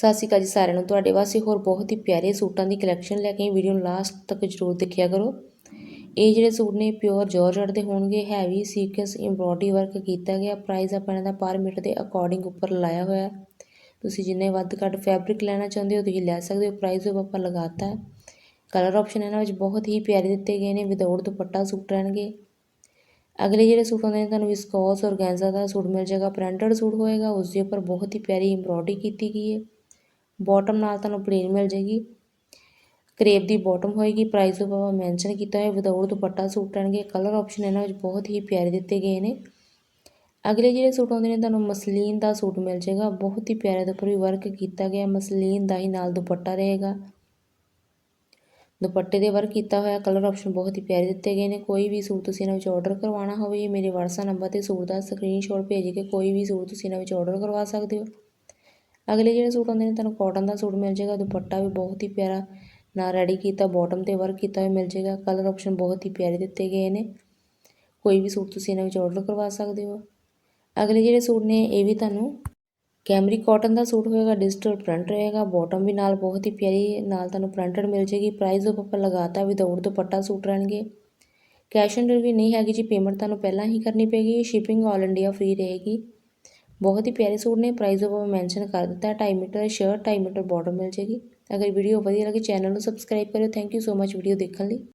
ਸਤਿ ਸ਼੍ਰੀ ਅਕਾਲ ਜੀ ਸਾਰਿਆਂ ਨੂੰ। ਤੁਹਾਡੇ ਵਾਸਤੇ ਹੋਰ ਬਹੁਤ ਹੀ ਪਿਆਰੇ ਸੂਟਾਂ ਦੀ ਕਲੈਕਸ਼ਨ ਲੈ ਕੇ ਆਈ ਵੀਡੀਓ ਨੂੰ ਲਾਸਟ ਤੱਕ ਜਰੂਰ ਦੇਖਿਆ ਕਰੋ। ਇਹ ਜਿਹੜੇ ਸੂਟ ਨੇ ਪਿਓਰ ਜਾਰਜਟ ਦੇ ਹੋਣਗੇ ਹੈਵੀ ਸੀਕੁਐਂਸ ਐਮਬ੍ਰੋਇਡਰੀ ਵਰਕ ਕੀਤਾ ਗਿਆ। ਪ੍ਰਾਈਸ ਆਪਾਂ ਇਹਨਾਂ ਦਾ ਪਰ ਮੀਟਰ ਦੇ ਅਕੋਰਡਿੰਗ ਉੱਪਰ ਲਾਇਆ ਹੋਇਆ ਤੁਸੀਂ ਜਿੰਨੇ ਵੱਧ ਘੱਟ ਫੈਬਰਿਕ ਲੈਣਾ ਚਾਹੁੰਦੇ ਹੋ, ਤੁਸੀਂ ਲੈ ਸਕਦੇ ਹੋ। ਪ੍ਰਾਈਸ ਉਹ ਆਪਾਂ ਲਗਾਤਾ ਕਲਰ ਆਪਸ਼ਨ ਇਹਨਾਂ ਵਿੱਚ ਬਹੁਤ ਹੀ ਪਿਆਰੇ ਦਿੱਤੇ ਗਏ ਨੇ। ਵਿਦਆਊਟ ਦੁਪੱਟਾ ਸੂਟ ਰਹਿਣਗੇ। ਅਗਲੇ ਜਿਹੜੇ ਸੂਟ ਆਉਂਦੇ ਨੇ, ਤੁਹਾਨੂੰ ਵਿਸਕੋਸ ਔਰਗੈਂਜ਼ਾ ਦਾ ਸੂਟ ਮਿਲ ਜਾਏਗਾ। ਪ੍ਰਿੰਟਡ ਸੂਟ ਹੋਏਗਾ। ਉਸ ਦੇ ਉੱਪਰ ਬਹੁਤ ਹੀ ਪਿਆਰੀ ਐਮਬ੍ਰੋਇਡਰੀ ਕੀਤੀ ਗਈ ਹੈ। ਬਾਟਮ ਨਾਲ ਤੁਹਾਨੂੰ ਪਲੇਨ ਮਿਲ ਜਾਏਗੀ। ਕਰੇਪ ਦੀ ਬਾਟਮ ਹੋਏਗੀ। ਪ੍ਰਾਈਸ ਉਹ ਆਪਾਂ ਮੈਂਸ਼ਨ ਕੀਤਾ ਹੋਇਆ ਵਿਦਆਊਟ ਦੁਪੱਟਾ ਸੂਟ ਰਹਿਣਗੇ ਕਲਰ ਆਪਸ਼ਨ ਇਹਨਾਂ ਵਿੱਚ ਬਹੁਤ ਹੀ ਪਿਆਰੇ ਦਿੱਤੇ ਗਏ ਨੇ। ਅਗਲੇ ਜਿਹੜੇ ਸੂਟ ਆਉਂਦੇ ਨੇ, ਤੁਹਾਨੂੰ ਮਸਲੀਨ ਦਾ ਸੂਟ ਮਿਲ ਜਾਏਗਾ। ਬਹੁਤ ਹੀ ਪਿਆਰੇ ਦੇ ਉੱਪਰ ਵੀ ਵਰਕ ਕੀਤਾ ਗਿਆ। ਮਸਲੀਨ ਦਾ ਹੀ ਨਾਲ ਦੁਪੱਟਾ ਰਹੇਗਾ। ਦੁਪੱਟੇ ਦੇ ਵਰਕ ਕੀਤਾ ਹੋਇਆ ਕਲਰ ਆਪਸ਼ਨ ਬਹੁਤ ਹੀ ਪਿਆਰੇ ਦਿੱਤੇ ਗਏ ਨੇ। ਕੋਈ ਵੀ ਸੂਟ ਤੁਸੀਂ ਇਹਨਾਂ ਵਿੱਚ ਆਰਡਰ ਕਰਵਾਉਣਾ ਹੋਵੇ, ਮੇਰੇ WhatsApp ਨੰਬਰ ਤੇ ਸੂਟ ਦਾ ਸਕਰੀਨਸ਼ਾਟ ਭੇਜ ਕੇ ਕੋਈ ਵੀ ਸੂਟ ਤੁਸੀਂ ਇਹਨਾਂ ਵਿੱਚ ਆਰਡਰ ਕਰਵਾ ਸਕਦੇ ਹੋ। ਅਗਲੇ ਜਿਹੜੇ ਸੂਟ ਆਉਂਦੇ ਨੇ, ਤੁਹਾਨੂੰ ਕਾਟਨ ਦਾ ਸੂਟ ਮਿਲ ਜਾਏਗਾ, ਦੁਪੱਟਾ ਵੀ ਬਹੁਤ ਹੀ ਪਿਆਰਾ, ਨਾਲ ਰੈਡੀ ਕੀਤਾ ਬਾਟਮ ਤੇ ਵਰਕ ਕੀਤਾ ਹੋਇਆ ਮਿਲ ਜਾਏਗਾ ਕਲਰ ਆਪਸ਼ਨ ਬਹੁਤ ਹੀ ਪਿਆਰੇ ਦਿੱਤੇ ਗਏ ਨੇ। ਕੋਈ ਵੀ ਸੂਟ ਤੁਸੀਂ ਇਹਨਾਂ ਵਿੱਚ ਆਰਡਰ ਕਰਵਾ ਸਕਦੇ ਹੋ। ਅਗਲੇ ਜਿਹੜੇ ਸੂਟ ਨੇ, ਇਹ ਵੀ ਤੁਹਾਨੂੰ ਕੈਮਰੀ ਕਾਟਨ ਦਾ ਸੂਟ ਹੋਏਗਾ ਡਿਜੀਟਲ ਪ੍ਰਿੰਟ ਰਹੇਗਾ ਬਾਟਮ ਵੀ ਨਾਲ ਬਹੁਤ ਹੀ ਪਿਆਰੀ, ਨਾਲ ਤੁਹਾਨੂੰ ਪ੍ਰਿੰਟਡ ਮਿਲ ਜੇਗੀ ਪ੍ਰਾਈਸ ਉਹ ਆਪਾਂ ਲਗਾਤਾ ਵਿਦਆਊਟ ਦੁਪੱਟਾ ਸੂਟ ਰਹਿਣਗੇ। ਕੈਸ਼ ਔਨ ਡਿਲੀਵਰੀ ਨਹੀਂ ਹੈਗੀ ਜੀ ਪੇਮੈਂਟ ਤੁਹਾਨੂੰ ਪਹਿਲਾਂ ਹੀ ਕਰਨੀ ਪੈਗੀ ਸ਼ਿਪਿੰਗ ਆਲ ਇੰਡੀਆ ਫ੍ਰੀ ਰਹੇਗੀ। ਬਹੁਤ ਹੀ ਪਿਆਰੇ ਸੂਟ ਨੇ ਪ੍ਰਾਈਸ ਉਹ ਮੈਂਸ਼ਨ ਕਰ ਦਿੱਤਾ 2.5 ਮੀਟਰ ਸ਼ਰਟ 2.5 ਮੀਟਰ ਬਾਟਮ ਮਿਲ ਜੇਗੀ। ਅਗਰ ਵੀਡੀਓ ਵਧੀਆ ਲੱਗੇ ਚੈਨਲ ਨੂੰ ਸਬਸਕ੍ਰਾਈਬ ਕਰਿਓ। Thank you so much video ਦੇਖਣ ਲਈ।